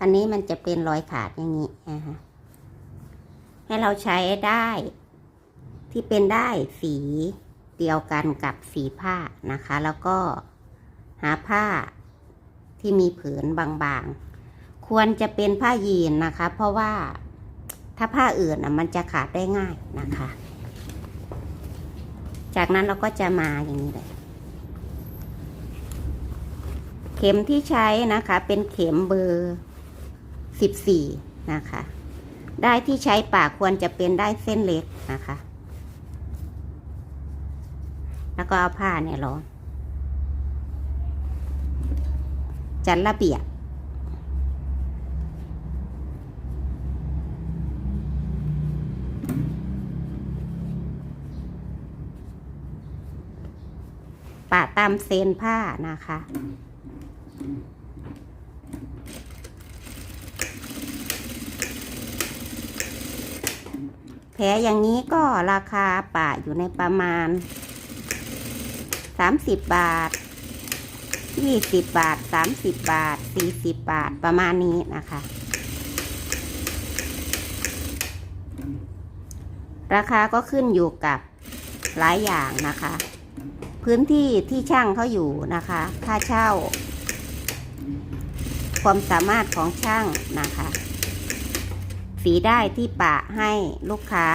อันนี้มันจะเป็นรอยขาดอย่างนี้นะคะให้เราใช้ได้ ที่เป็นได้สีเดียวกันกับสีผ้านะคะ แล้วก็หาผ้าที่มีผืนบางๆ ควรจะเป็นผ้ายีนนะคะ เพราะว่าถ้าผ้าอื่นน่ะมันจะขาดได้ง่ายนะคะ จากนั้นเราก็จะมาอย่างนี้เลยเข็มที่ใช้นะคะเป็นเข็มเบอร์ สิบสี่นะคะ ได้ที่ใช้ปากควรจะเป็นได้เส้นเล็กนะคะ แล้วก็เอาผ้าเนี่ยรองจัดระเบียบปะตามเซนผ้านะคะ แผลอย่างนี้ก็ราคาปะอยู่ในประมาณ 30 บาท 20 บาท 30 บาท 40 บาทประมาณนี้นะคะ ราคาก็ขึ้นอยู่กับหลายอย่างนะคะ พื้นที่ที่ช่างเขาอยู่นะคะ ค่าเช่า ความสามารถของช่างนะคะ สีได้ที่ปะให้ลูกค้า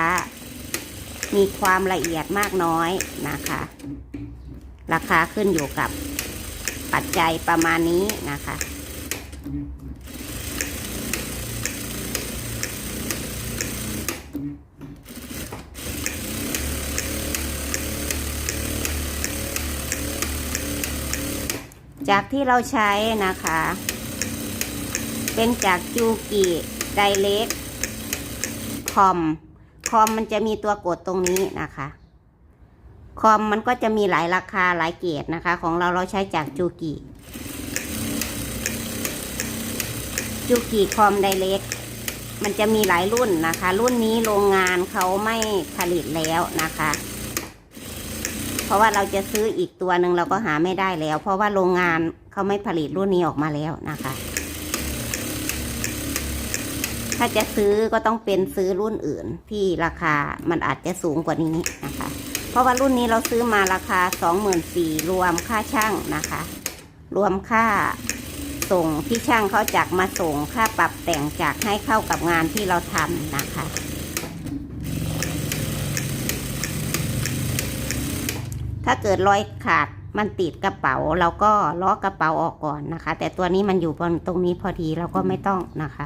มีความละเอียดมากน้อยนะคะ ราคาขึ้นอยู่กับปัจจัยประมาณนี้นะคะ จากที่เราใช้นะคะ เป็นจากจูกิไดเ c ก คอม คอมมันจะมีตัวกดตรงนี้นะคะ คอมมันก็จะมีหลายราคาหลายเกรดนะคะ ของเราเราใช้จากจูกิจูกิคอมไดเ c กมันจะมีหลายรุ่นนะคะ รุ่นนี้โรงงานเขาไม่ผลิตแล้วนะคะ เพราะว่าเราจะซื้ออีกตัวหนึ่งเราก็หาไม่ได้แล้ว เพราะว่าโรงงานเขาไม่ผลิตรุ่นนี้ออกมาแล้วนะคะ ถ้าจะซื้อก็ต้องเป็นซื้อรุ่นอื่นที่ราคามันอาจจะสูงกว่านี้นะคะ เพราะว่ารุ่นนี้เราซื้อมาราคา 24,000รวมค่าช่างนะคะ รวมค่าส่งที่ช่างเขาจักมาส่งค่าปรับแต่งจากให้เข้ากับงานที่เราทำนะคะ ถ้าเกิดรอยขาดมันติดกระเป๋าเราก็ล้อกระเป๋าออกก่อนนะคะ แต่ตัวนี้มันอยู่บนตรงนี้พอดีเราก็ไม่ต้องนะคะ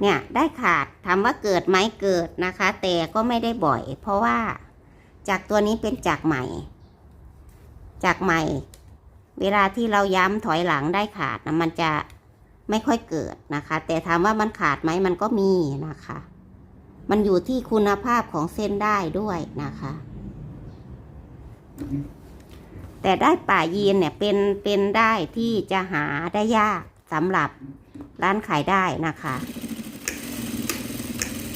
เนี่ยได้ขาดถามว่าเกิดไหมเกิดนะคะ แต่ก็ไม่ได้บ่อย เพราะว่าจากตัวนี้เป็นจากใหม่ จากใหม่ เวลาที่เราย้ำถอยหลังได้ขาดนะมันจะไม่ค่อยเกิดนะคะ แต่ถามว่ามันขาดไหมมันก็มีนะคะ มันอยู่ที่คุณภาพของเส้นได้ด้วยนะคะ แต่ได้ป่ายีนเนี่ยเป็นเป็นได้ที่จะหาได้ยากสำหรับร้านขายได้นะคะ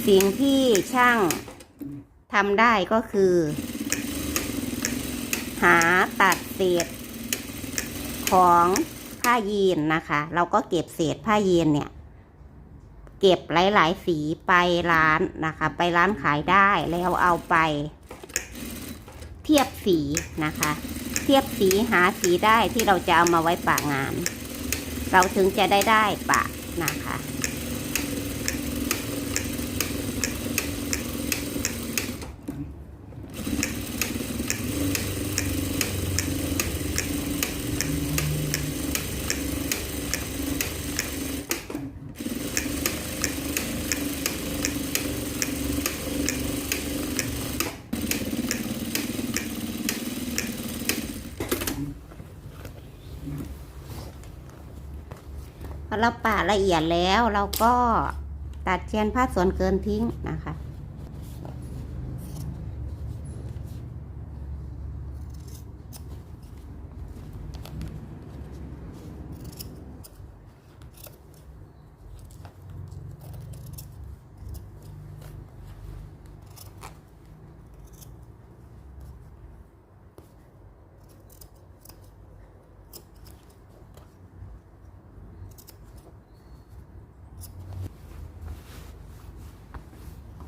สิ่งที่ช่างทำได้ก็คือ หาตัดเศษของผ้ายีนนะคะ เราก็เก็บเศษผ้ายีนเนี่ย เก็บหลาย ๆ สีไปร้านนะคะ ไปร้านขายได้แล้วเอาไป เทียบสีนะคะ เทียบสีหาสีได้ที่เราจะเอามาไว้ปะงาน เราถึงจะได้ได้ปะนะคะ พอเราปาละเอียดแล้วเราก็ตัดเชียนผ้าส่วนเกินทิ้งนะคะ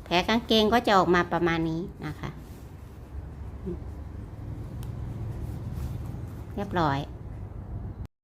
แผลกางเกงก็จะออกมาประมาณนี้นะคะ เรียบร้อย